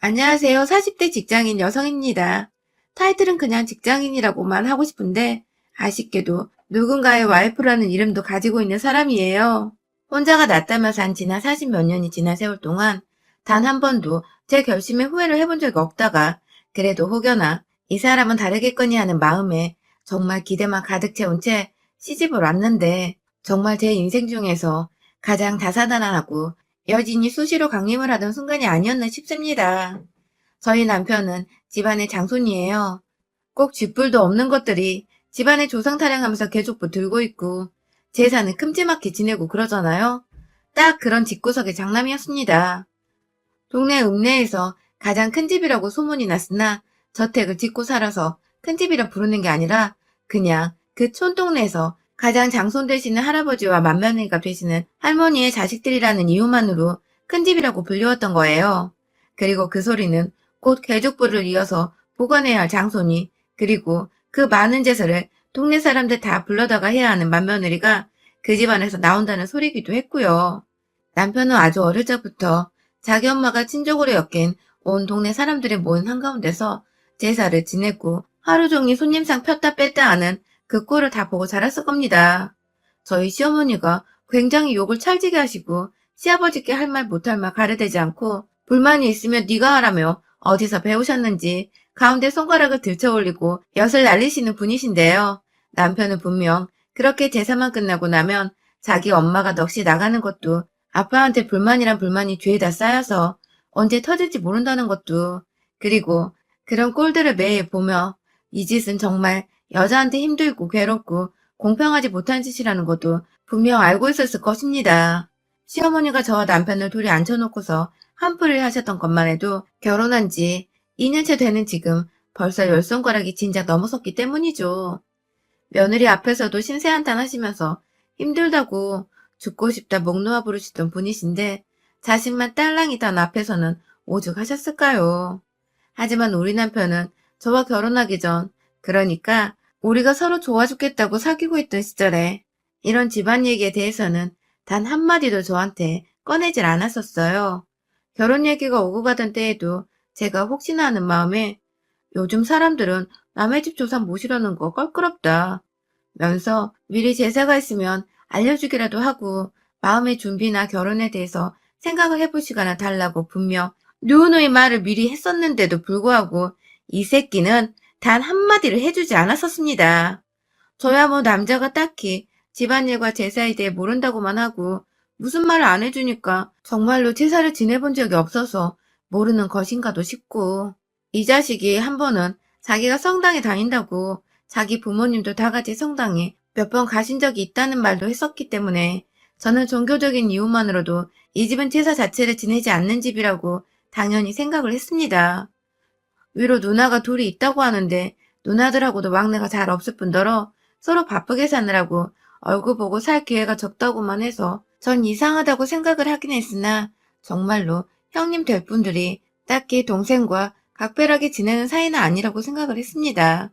안녕하세요. 40대 직장인 여성입니다. 타이틀은 그냥 직장인이라고만 하고 싶은데 아쉽게도 누군가의 와이프라는 이름도 가지고 있는 사람이에요. 혼자가 낫다며 산 지난 40 몇 년이 지난 세월 동안 단 한 번도 제 결심에 후회를 해본 적이 없다가 그래도 혹여나 이 사람은 다르겠거니 하는 마음에 정말 기대만 가득 채운 채 시집을 왔는데 정말 제 인생 중에서 가장 다사다난하고 여진이 수시로 강림을 하던 순간이 아니었나 싶습니다. 저희 남편은 집안의 장손이에요. 꼭 쥐뿔도 없는 것들이 집안의 조상 타령하면서 계족부 들고 있고 재산은 큼지막히 지내고 그러잖아요. 딱 그런 집구석의 장남이었습니다. 동네 읍내에서 가장 큰 집이라고 소문이 났으나 저택을 짓고 살아서 큰 집이라 부르는 게 아니라 그냥 그 촌동네에서 가장 장손 되시는 할아버지와 맏며느리가 되시는 할머니의 자식들이라는 이유만으로 큰 집이라고 불리웠던 거예요. 그리고 그 소리는 곧 개족부를 이어서 보관해야 할 장손이 그리고 그 많은 제사를 동네 사람들 다 불러다가 해야 하는 맏며느리가 그 집안에서 나온다는 소리기도 했고요. 남편은 아주 어릴 적부터 자기 엄마가 친족으로 엮인 온 동네 사람들이 모인 한가운데서 제사를 지냈고 하루 종일 손님상 폈다 뺐다 하는 그 꼴을 다 보고 자랐을 겁니다. 저희 시어머니가 굉장히 욕을 찰지게 하시고 시아버지께 할 말 못할 말 가려대지 않고 불만이 있으면 네가 하라며 어디서 배우셨는지 가운데 손가락을 들쳐 올리고 엿을 날리시는 분이신데요. 남편은 분명 그렇게 제사만 끝나고 나면 자기 엄마가 넋이 나가는 것도 아빠한테 불만이란 불만이 죄에다 쌓여서 언제 터질지 모른다는 것도 그리고 그런 꼴들을 매일 보며 이 짓은 정말 여자한테 힘들고 괴롭고 공평하지 못한 짓이라는 것도 분명 알고 있었을 것입니다. 시어머니가 저와 남편을 둘이 앉혀놓고서 한풀이를 하셨던 것만 해도 결혼한 지 2년째 되는 지금 벌써 열 손가락이 진작 넘어섰기 때문이죠. 며느리 앞에서도 신세한탄 하시면서 힘들다고 죽고 싶다 목 놓아 부르시던 분이신데 자식만 딸랑이던 앞에서는 오죽하셨을까요? 하지만 우리 남편은 저와 결혼하기 전 그러니까 우리가 서로 좋아 죽겠다고 사귀고 있던 시절에 이런 집안 얘기에 대해서는 단 한마디도 저한테 꺼내질 않았었어요. 결혼 얘기가 오고 가던 때에도 제가 혹시나 하는 마음에 요즘 사람들은 남의 집 조상 모시려는 거 껄끄럽다. 면서 미리 제사가 있으면 알려주기라도 하고 마음의 준비나 결혼에 대해서 생각을 해볼 시간을 달라고 분명 누누이 말을 미리 했었는데도 불구하고 이 새끼는 단 한마디를 해주지 않았었습니다. 저야 뭐 남자가 딱히 집안일과 제사에 대해 모른다고만 하고 무슨 말을 안 해주니까 정말로 제사를 지내본 적이 없어서 모르는 것인가도 싶고 이 자식이 한 번은 자기가 성당에 다닌다고 자기 부모님도 다 같이 성당에 몇 번 가신 적이 있다는 말도 했었기 때문에 저는 종교적인 이유만으로도 이 집은 제사 자체를 지내지 않는 집이라고 당연히 생각을 했습니다. 위로 누나가 둘이 있다고 하는데 누나들하고도 막내가 잘 없을 뿐더러 서로 바쁘게 사느라고 얼굴 보고 살 기회가 적다고만 해서 전 이상하다고 생각을 하긴 했으나 정말로 형님 될 분들이 딱히 동생과 각별하게 지내는 사이는 아니라고 생각을 했습니다.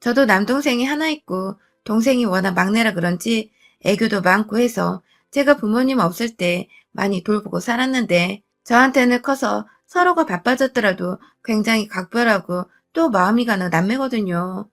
저도 남동생이 하나 있고 동생이 워낙 막내라 그런지 애교도 많고 해서 제가 부모님 없을 때 많이 돌보고 살았는데 저한테는 커서 서로가 바빠졌더라도 굉장히 각별하고 또 마음이 가는 남매거든요.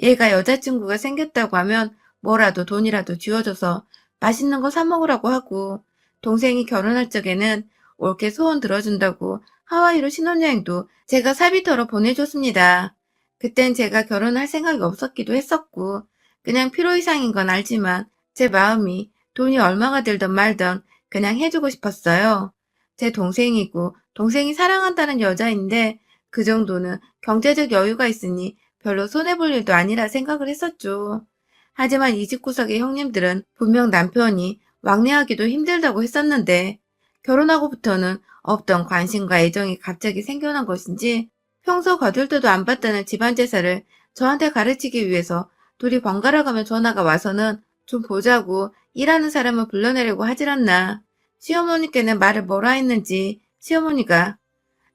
얘가 여자친구가 생겼다고 하면 뭐라도 돈이라도 쥐어줘서 맛있는 거 사 먹으라고 하고 동생이 결혼할 적에는 올케 소원 들어준다고 하와이로 신혼여행도 제가 사비터로 보내줬습니다. 그땐 제가 결혼할 생각이 없었기도 했었고 그냥 필요 이상인 건 알지만 제 마음이 돈이 얼마가 들던 말던 그냥 해주고 싶었어요. 제 동생이고 동생이 사랑한다는 여자인데 그 정도는 경제적 여유가 있으니 별로 손해볼 일도 아니라 생각을 했었죠. 하지만 이 집 구석의 형님들은 분명 남편이 왕래하기도 힘들다고 했었는데 결혼하고부터는 없던 관심과 애정이 갑자기 생겨난 것인지 평소 거들떠도 안 받다는 집안 제사를 저한테 가르치기 위해서 둘이 번갈아 가며 전화가 와서는 좀 보자고 일하는 사람을 불러내려고 하질 않나. 시어머니께는 말을 뭐라 했는지 시어머니가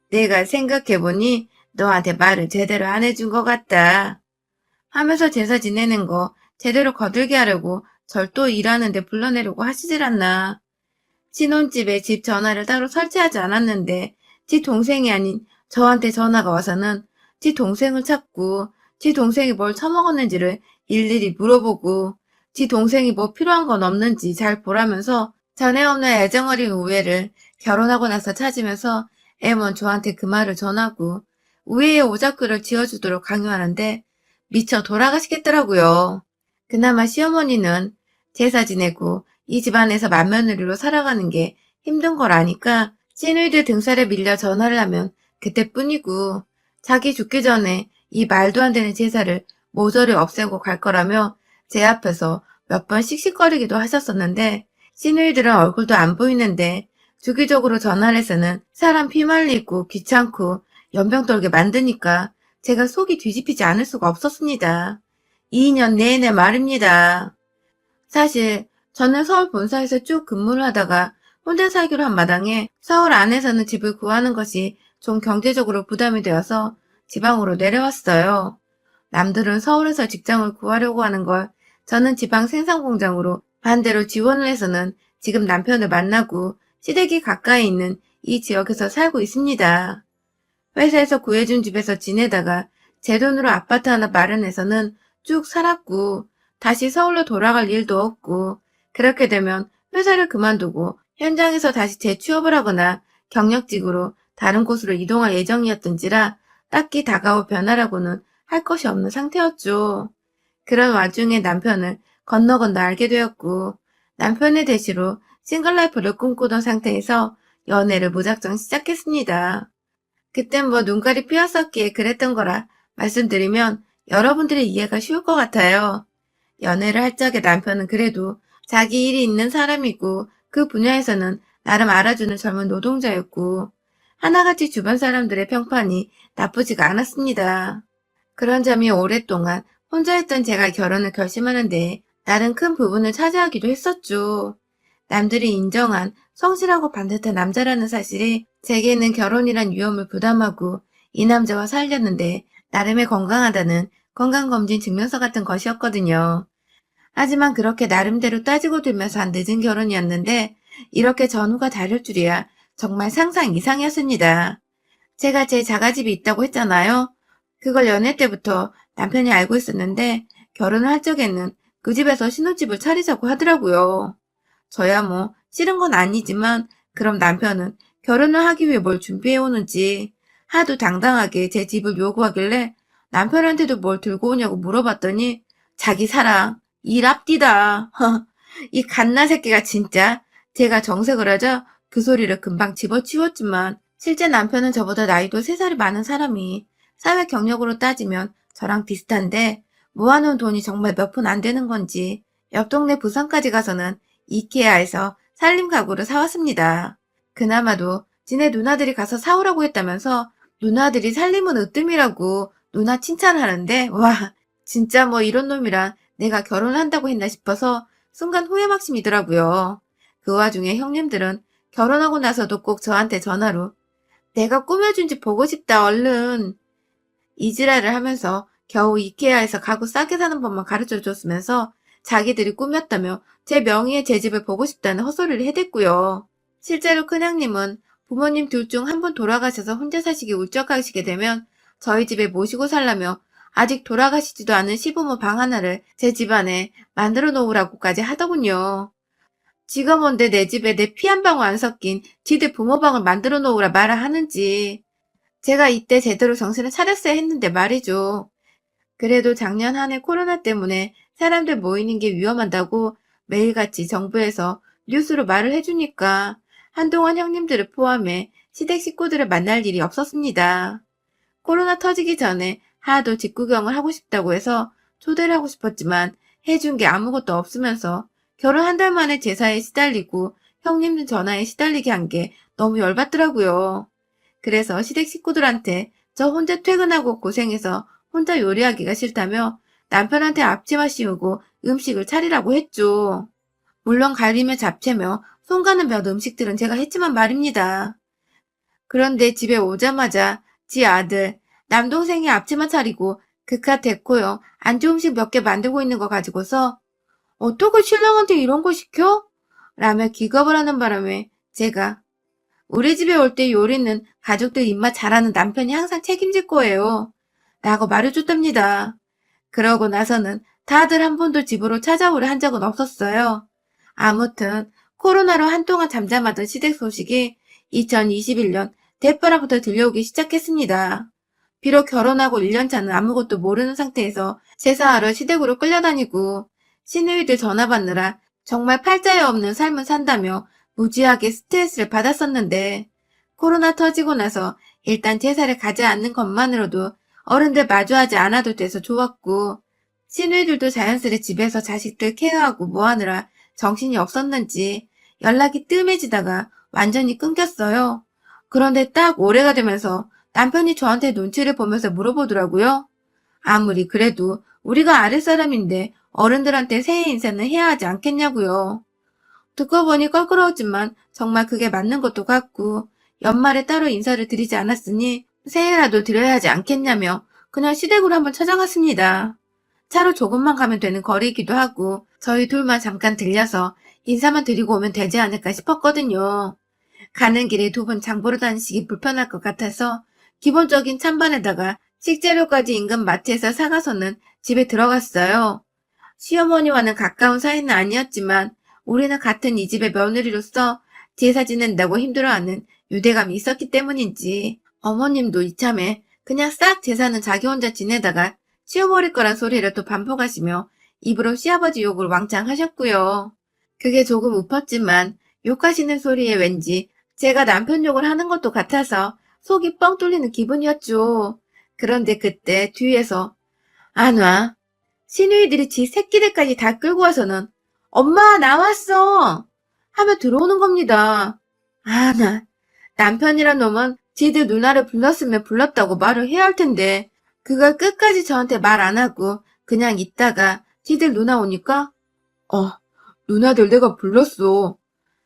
내가 생각해보니 너한테 말을 제대로 안 해준 것 같다. 하면서 제사 지내는 거 제대로 거들게 하려고 절도 일하는데 불러내려고 하시질 않나. 신혼집에 집 전화를 따로 설치하지 않았는데 지 동생이 아닌 저한테 전화가 와서는 지 동생을 찾고 지 동생이 뭘 처먹었는지를 일일이 물어보고 지 동생이 뭐 필요한 건 없는지 잘 보라면서 전에 없는 애정 어린 우애를 결혼하고 나서 찾으면서 애먼 저한테 그 말을 전하고 우애의 오작교를 지어주도록 강요하는데 미쳐 돌아가시겠더라고요. 그나마 시어머니는 제사 지내고 이 집안에서 맏며느리로 살아가는 게 힘든 걸 아니까 시누이들 등살에 밀려 전화를 하면 그때뿐이고 자기 죽기 전에 이 말도 안 되는 제사를 모조리 없애고 갈 거라며 제 앞에서 몇 번 씩씩거리기도 하셨었는데 시누이들은 얼굴도 안 보이는데 주기적으로 전화를 해서는 사람 피말리고 귀찮고 연병 떨게 만드니까 제가 속이 뒤집히지 않을 수가 없었습니다. 2년 내내 말입니다. 사실 저는 서울 본사에서 쭉 근무를 하다가 혼자 살기로 한 마당에 서울 안에서는 집을 구하는 것이 좀 경제적으로 부담이 되어서 지방으로 내려왔어요. 남들은 서울에서 직장을 구하려고 하는 걸 저는 지방 생산공장으로 반대로 지원을 해서는 지금 남편을 만나고 시댁이 가까이 있는 이 지역에서 살고 있습니다. 회사에서 구해준 집에서 지내다가 제 돈으로 아파트 하나 마련해서는 쭉 살았고 다시 서울로 돌아갈 일도 없고 그렇게 되면 회사를 그만두고 현장에서 다시 재취업을 하거나 경력직으로 다른 곳으로 이동할 예정이었던지라 딱히 다가올 변화라고는 할 것이 없는 상태였죠. 그런 와중에 남편을 건너 건너 알게 되었고 남편의 대시로 싱글라이프를 꿈꾸던 상태에서 연애를 무작정 시작했습니다. 그땐 뭐 눈깔이 삐었었기에 그랬던 거라 말씀드리면 여러분들의 이해가 쉬울 것 같아요. 연애를 할 적에 남편은 그래도 자기 일이 있는 사람이고 그 분야에서는 나름 알아주는 젊은 노동자였고 하나같이 주변 사람들의 평판이 나쁘지가 않았습니다. 그런 점이 오랫동안 혼자 했던 제가 결혼을 결심하는데 나름 큰 부분을 차지하기도 했었죠. 남들이 인정한 성실하고 반듯한 남자라는 사실이 제게는 결혼이란 위험을 부담하고 이 남자와 살렸는데 나름의 건강하다는 건강검진 증명서 같은 것이었거든요. 하지만 그렇게 나름대로 따지고 들면서 한 늦은 결혼이었는데 이렇게 전후가 다를 줄이야 정말 상상 이상이었습니다. 제가 제 자가집이 있다고 했잖아요. 그걸 연애 때부터 남편이 알고 있었는데 결혼을 할 적에는 그 집에서 신혼집을 차리자고 하더라고요. 저야 뭐 싫은 건 아니지만 그럼 남편은 결혼을 하기 위해 뭘 준비해 오는지 하도 당당하게 제 집을 요구하길래 남편한테도 뭘 들고 오냐고 물어봤더니 자기 사랑 일 앞디다. 이 갓나 새끼가 진짜 제가 정색을 하자 그 소리를 금방 집어치웠지만 실제 남편은 저보다 나이도 3살이 많은 사람이 사회 경력으로 따지면 저랑 비슷한데 모아놓은 돈이 정말 몇 푼 안 되는 건지 옆 동네 부산까지 가서는 이케아에서 살림 가구를 사왔습니다. 그나마도 지네 누나들이 가서 사오라고 했다면서 누나들이 살림은 으뜸이라고 누나 칭찬하는데 와 진짜 뭐 이런 놈이랑 내가 결혼한다고 했나 싶어서 순간 후회막심이더라고요. 그 와중에 형님들은 결혼하고 나서도 꼭 저한테 전화로 내가 꾸며준 집 보고 싶다 얼른 이지랄을 하면서 겨우 이케아에서 가구 싸게 사는 법만 가르쳐 줬으면서 자기들이 꾸몄다며 제 명의의 제 집을 보고 싶다는 헛소리를 해댔고요. 실제로 큰형님은 부모님 둘 중 한 분 돌아가셔서 혼자 사시기 울적하시게 되면 저희 집에 모시고 살라며 아직 돌아가시지도 않은 시부모 방 하나를 제 집안에 만들어 놓으라고까지 하더군요. 지가 뭔데 내 집에 내 피 한 방울 안 섞인 지들 부모 방을 만들어 놓으라 말을 하는지. 제가 이때 제대로 정신을 차렸어야 했는데 말이죠. 그래도 작년 한 해 코로나 때문에 사람들 모이는 게 위험한다고 매일같이 정부에서 뉴스로 말을 해주니까 한동안 형님들을 포함해 시댁 식구들을 만날 일이 없었습니다. 코로나 터지기 전에 하도 집 구경을 하고 싶다고 해서 초대를 하고 싶었지만 해준 게 아무것도 없으면서 결혼 한 달 만에 제사에 시달리고 형님들 전화에 시달리게 한 게 너무 열받더라고요. 그래서 시댁 식구들한테 저 혼자 퇴근하고 고생해서 혼자 요리하기가 싫다며 남편한테 앞치마 씌우고 음식을 차리라고 했죠. 물론 갈비며 잡채며 손 가는 몇 음식들은 제가 했지만 말입니다. 그런데 집에 오자마자 지 아들, 남동생이 앞치마 차리고 그깟 데코요 안주 음식 몇 개 만들고 있는 거 가지고서 어떻게 신랑한테 이런 거 시켜? 라며 기겁을 하는 바람에 제가 우리 집에 올 때 요리는 가족들 입맛 잘하는 남편이 항상 책임질 거예요. 라고 말해줬답니다. 그러고 나서는 다들 한 번도 집으로 찾아오려 한 적은 없었어요. 아무튼 코로나로 한동안 잠잠하던 시댁 소식이 2021년 대바라부터 들려오기 시작했습니다. 비록 결혼하고 1년차는 아무것도 모르는 상태에서 제사하러 시댁으로 끌려다니고 시누이들 전화 받느라 정말 팔자에 없는 삶을 산다며 무지하게 스트레스를 받았었는데 코로나 터지고 나서 일단 제사를 가지 않는 것만으로도 어른들 마주하지 않아도 돼서 좋았고 시누이들도 자연스레 집에서 자식들 케어하고 뭐하느라 정신이 없었는지 연락이 뜸해지다가 완전히 끊겼어요. 그런데 딱 올해가 되면서 남편이 저한테 눈치를 보면서 물어보더라고요. 아무리 그래도 우리가 아랫사람인데 어른들한테 새해 인사는 해야 하지 않겠냐고요. 듣고 보니 껄끄러웠지만 정말 그게 맞는 것도 같고 연말에 따로 인사를 드리지 않았으니 새해라도 드려야 하지 않겠냐며 그냥 시댁으로 한번 찾아갔습니다. 차로 조금만 가면 되는 거리이기도 하고 저희 둘만 잠깐 들려서 인사만 드리고 오면 되지 않을까 싶었거든요. 가는 길에 두 분 장보러 다니시기 불편할 것 같아서 기본적인 찬반에다가 식재료까지 인근 마트에서 사가서는 집에 들어갔어요. 시어머니와는 가까운 사이는 아니었지만 우리는 같은 이 집의 며느리로서 제사 지낸다고 힘들어하는 유대감이 있었기 때문인지 어머님도 이참에 그냥 싹 제사는 자기 혼자 지내다가 치워버릴 거란 소리를 또 반복하시며 입으로 시아버지 욕을 왕창 하셨고요. 그게 조금 웃었지만 욕하시는 소리에 왠지 제가 남편 욕을 하는 것도 같아서 속이 뻥 뚫리는 기분이었죠. 그런데 그때 뒤에서 안 와. 시누이들이 지 새끼들까지 다 끌고 와서는 엄마 나왔어 하며 들어오는 겁니다. 아, 나 남편이란 놈은 지들 누나를 불렀으면 불렀다고 말을 해야 할 텐데 그걸 끝까지 저한테 말 안 하고 그냥 있다가 지들 누나 오니까 어, 누나들 내가 불렀어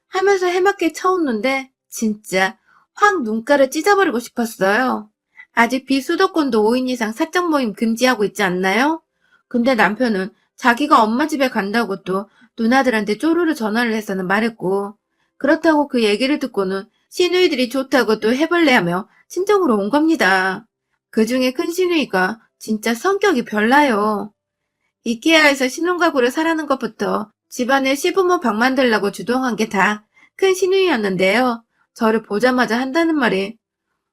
하면서 해맑게 쳐웃는데 진짜 확 눈가를 찢어버리고 싶었어요. 아직 비수도권도 5인 이상 사적 모임 금지하고 있지 않나요? 근데 남편은 자기가 엄마 집에 간다고 또 누나들한테 쪼르르 전화를 해서는 말했고 그렇다고 그 얘기를 듣고는 시누이들이 좋다고 또 해볼래 하며 친정으로 온 겁니다. 그 중에 큰 시누이가 진짜 성격이 별나요. 이케아에서 신혼가구를 사라는 것부터 집안에 시부모 방 만들라고 주동한 게 다 큰 시누이였는데요. 저를 보자마자 한다는 말이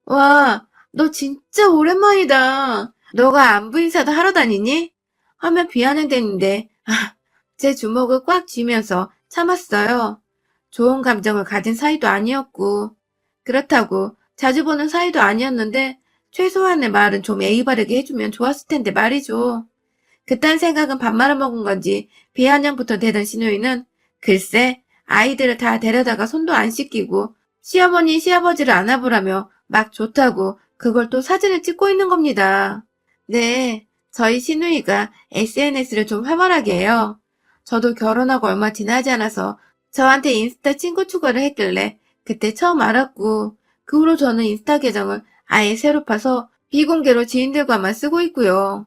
와, 너 진짜 오랜만이다. 너가 안부 인사도 하러 다니니? 하면 비아냥대는데 아, 제 주먹을 꽉 쥐면서 참았어요. 좋은 감정을 가진 사이도 아니었고 그렇다고 자주 보는 사이도 아니었는데 최소한의 말은 좀 예의 바르게 해주면 좋았을 텐데 말이죠. 그딴 생각은 밥 말아먹은 건지 비아냥부터 되던 시누이는 글쎄 아이들을 다 데려다가 손도 안 씻기고 시어머니 시아버지를 안아보라며 막 좋다고 그걸 또 사진을 찍고 있는 겁니다. 네, 저희 시누이가 SNS를 좀 활발하게 해요. 저도 결혼하고 얼마 지나지 않아서 저한테 인스타 친구 추가를 했길래 그때 처음 알았고 그 후로 저는 인스타 계정을 아예 새로 파서 비공개로 지인들과만 쓰고 있고요.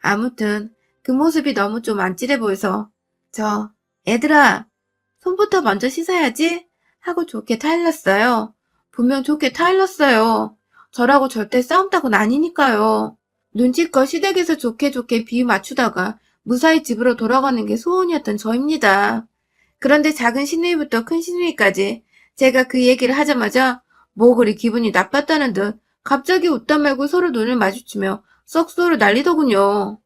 아무튼 그 모습이 너무 좀 안찔해 보여서 저 얘들아 손부터 먼저 씻어야지 하고 좋게 타일렀어요. 분명 좋게 타일렀어요. 저라고 절대 싸움따고는 아니니까요. 눈치껏 시댁에서 좋게 좋게 비유 맞추다가 무사히 집으로 돌아가는 게 소원이었던 저입니다. 그런데 작은 시누이부터 큰 시누이까지 제가 그 얘기를 하자마자 뭐 그리 기분이 나빴다는 듯 갑자기 웃다 말고 서로 눈을 마주치며 썩소를 날리더군요.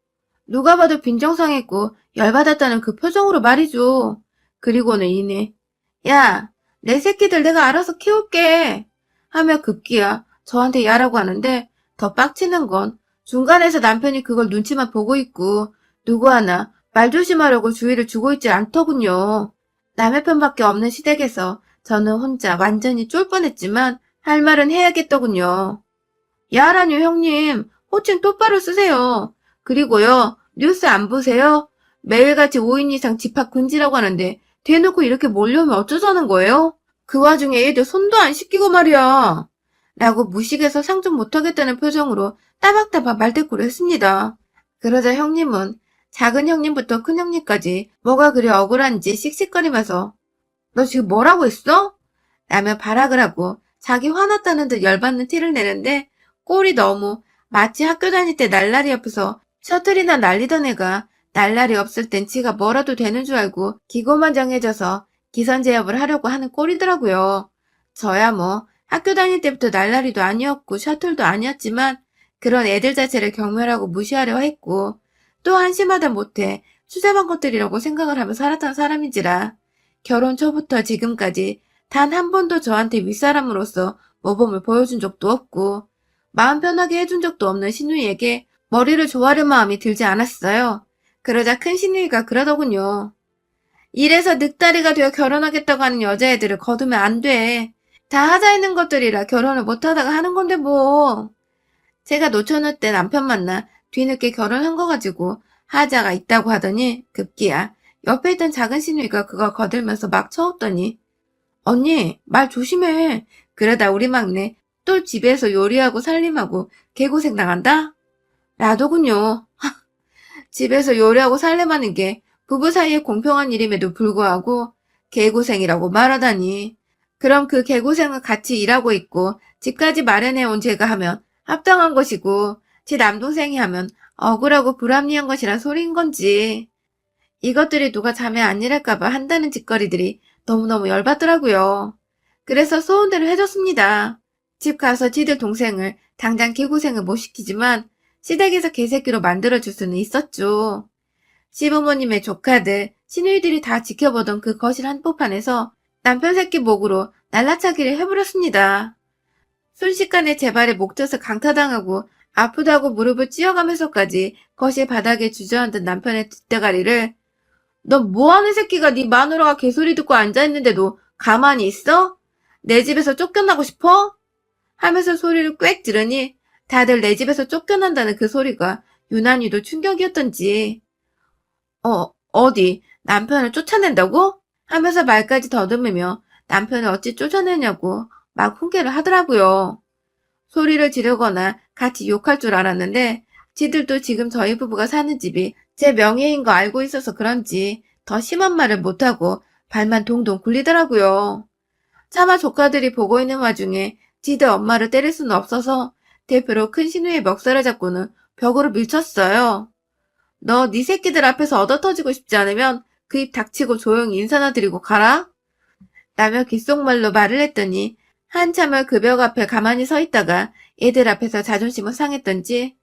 누가 봐도 빈정상했고 열받았다는 그 표정으로 말이죠. 그리고는 이내 야, 내 새끼들 내가 알아서 키울게 하며 급기야 저한테 야라고 하는데 더 빡치는 건 중간에서 남편이 그걸 눈치만 보고 있고 누구 하나 말 조심하려고 주의를 주고 있지 않더군요. 남의 편밖에 없는 시댁에서 저는 혼자 완전히 쫄 뻔했지만 할 말은 해야겠더군요. 야라뇨 형님, 호칭 똑바로 쓰세요. 그리고요, 뉴스 안 보세요? 매일같이 5인 이상 집합 금지라고 하는데 대놓고 이렇게 몰려오면 어쩌자는 거예요? 그 와중에 애들 손도 안 씻기고 말이야. 라고 무식해서 상종 못하겠다는 표정으로 따박따박 말대꾸를 했습니다. 그러자 형님은 작은 형님부터 큰 형님까지 뭐가 그리 억울한지 씩씩거리면서 너 지금 뭐라고 했어? 라며 발악을 하고 자기 화났다는 듯 열받는 티를 내는데 꼴이 너무 마치 학교 다닐 때 날라리 옆에서 셔틀이나 날리던 애가 날라리 없을 땐 지가 뭐라도 되는 줄 알고 기고만장해져서 기선제압을 하려고 하는 꼴이더라고요. 저야 뭐 학교 다닐 때부터 날라리도 아니었고 셔틀도 아니었지만 그런 애들 자체를 경멸하고 무시하려 했고 또 한 심하다 못해 수제반 것들이라고 생각을 하며 살았던 사람인지라 결혼 초부터 지금까지 단 한 번도 저한테 윗사람으로서 모범을 보여준 적도 없고 마음 편하게 해준 적도 없는 신우이에게 머리를 조아릴 마음이 들지 않았어요. 그러자 큰 신우이가 그러더군요. 이래서 늑다리가 되어 결혼하겠다고 하는 여자애들을 거두면 안 돼. 다 하자 있는 것들이라 결혼을 못하다가 하는 건데 뭐. 제가 노처녀 때 남편 만나 뒤늦게 결혼한 거 가지고 하자가 있다고 하더니 급기야 옆에 있던 작은 신우이가 그걸 거들면서 막 쳐왔더니 언니 말 조심해. 그러다 우리 막내 또 집에서 요리하고 살림하고 개고생 당한다? 라더군요. 집에서 요리하고 살림하는 게 부부 사이에 공평한 일임에도 불구하고 개고생이라고 말하다니. 그럼 그 개고생을 같이 일하고 있고 집까지 마련해 온 제가 하면 합당한 것이고 제 남동생이 하면 억울하고 불합리한 것이란 소리인 건지. 이것들이 누가 안 일할까봐 한다는 짓거리들이 너무너무 열받더라고요. 그래서 소원대로 해줬습니다. 집 가서 지들 동생을 당장 개고생을 못 시키지만 시댁에서 개새끼로 만들어줄 수는 있었죠. 시부모님의 조카들, 시누이들이 다 지켜보던 그 거실 한복판에서 남편 새끼 목으로 날라차기를 해버렸습니다. 순식간에 제 발에 목젖을 강타당하고 아프다고 무릎을 찧어가면서까지 거실 바닥에 주저앉은 남편의 뒷대가리를 너 뭐하는 새끼가 네 마누라가 개소리 듣고 앉아있는데도 가만히 있어? 내 집에서 쫓겨나고 싶어? 하면서 소리를 꽥 지르니 다들 내 집에서 쫓겨난다는 그 소리가 유난히도 충격이었던지 어, 어디 남편을 쫓아낸다고? 하면서 말까지 더듬으며 남편을 어찌 쫓아내냐고 막 훈계를 하더라고요. 소리를 지르거나 같이 욕할 줄 알았는데 지들도 지금 저희 부부가 사는 집이 제 명예인 거 알고 있어서 그런지 더 심한 말을 못하고 발만 동동 굴리더라고요. 차마 조카들이 보고 있는 와중에 지들 엄마를 때릴 수는 없어서 대표로 큰 신우의 멱살을 잡고는 벽으로 밀쳤어요. 너 네 새끼들 앞에서 얻어터지고 싶지 않으면 그 입 닥치고 조용히 인사나 드리고 가라? 라며 귓속말로 말을 했더니 한참을 그 벽 앞에 가만히 서 있다가 애들 앞에서 자존심을 상했던지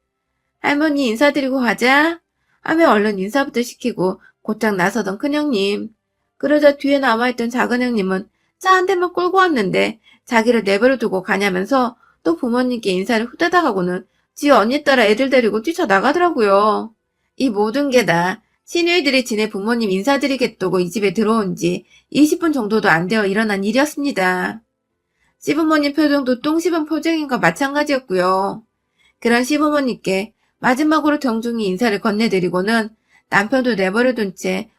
할머니 인사드리고 가자 하며 얼른 인사부터 시키고 곧장 나서던 큰형님. 그러자 뒤에 남아있던 작은 형님은 차 한 대만 끌고 왔는데 자기를 내버려 두고 가냐면서 또 부모님께 인사를 후다닥 하고는 지 언니 따라 애들 데리고 뛰쳐나가더라고요. 이 모든 게 다 시누이들이 지네 부모님 인사드리겠다고 이 집에 들어온 지 20분 정도도 안 되어 일어난 일이었습니다. 시부모님 표정도 똥 씹은 표정인과 마찬가지였고요. 그런 시부모님께 마지막으로 정중히 인사를 건네드리고는 남편도 내버려둔 채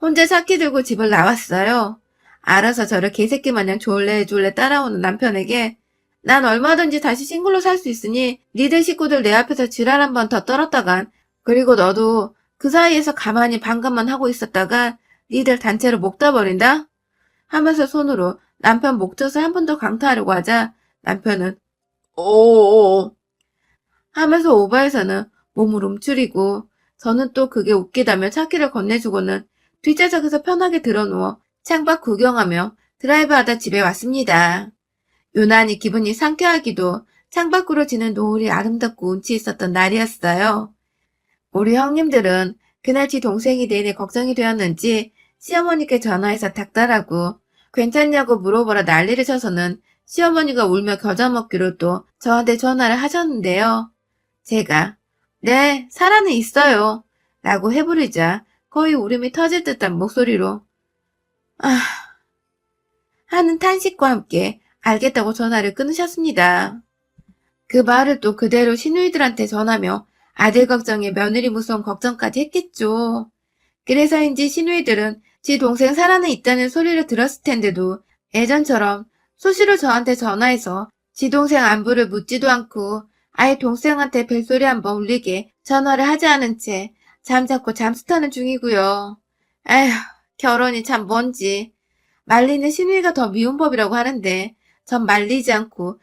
혼자 차키 들고 집을 나왔어요. 알아서 저를 개새끼 마냥 졸래 졸래 따라오는 남편에게 난 얼마든지 다시 싱글로 살 수 있으니 니들 식구들 내 앞에서 지랄 한 번 더 떨었다간 그리고 너도 그 사이에서 가만히 방관만 하고 있었다가 니들 단체로 목 따버린다? 하면서 손으로 남편 목젖을 한 번 더 강타하려고 하자 남편은 오오오 하면서 오바에서는 몸을 움츠리고 저는 또 그게 웃기다며 차키를 건네주고는 뒷좌석에서 편하게 들어누워 창밖 구경하며 드라이브하다 집에 왔습니다. 유난히 기분이 상쾌하기도 창밖으로 지는 노을이 아름답고 운치 있었던 날이었어요. 우리 형님들은 그날 지 동생이 내내 걱정이 되었는지 시어머니께 전화해서 닥달하고 괜찮냐고 물어보라 난리를 쳐서는 시어머니가 울며 겨자 먹기로 또 저한테 전화를 하셨는데요. 제가 네, 살아는 있어요. 라고 해부르자 거의 울음이 터질 듯한 목소리로 아 하는 탄식과 함께 알겠다고 전화를 끊으셨습니다. 그 말을 또 그대로 시누이들한테 전하며 아들 걱정에 며느리 무서운 걱정까지 했겠죠. 그래서인지 시누이들은 지 동생 살아는 있다는 소리를 들었을 텐데도 예전처럼 수시로 저한테 전화해서 지 동생 안부를 묻지도 않고 아예 동생한테 벨소리 한번 울리게 전화를 하지 않은 채 잠자코 잠수타는 중이고요. 에휴, 결혼이 참 뭔지. 말리는 시누이가 더 미운 법이라고 하는데 전 말리지 않고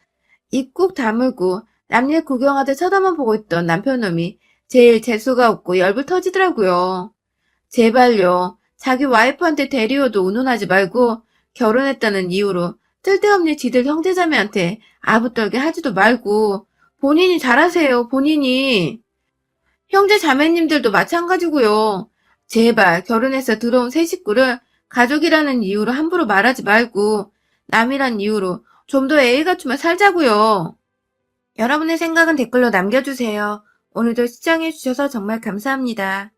입꾹 다물고 남일 구경하듯 쳐다만 보고 있던 남편놈이 제일 재수가 없고 열불 터지더라고요. 제발요. 자기 와이프한테 대리워도 운운하지 말고 결혼했다는 이유로 쓸데없는 지들 형제자매한테 아부떨게 하지도 말고 본인이 잘하세요. 본인이. 형제 자매님들도 마찬가지고요. 제발 결혼해서 들어온 새 식구를 가족이라는 이유로 함부로 말하지 말고 남이란 이유로 좀 더 애애 갖추며 살자고요. 여러분의 생각은 댓글로 남겨주세요. 오늘도 시청해주셔서 정말 감사합니다.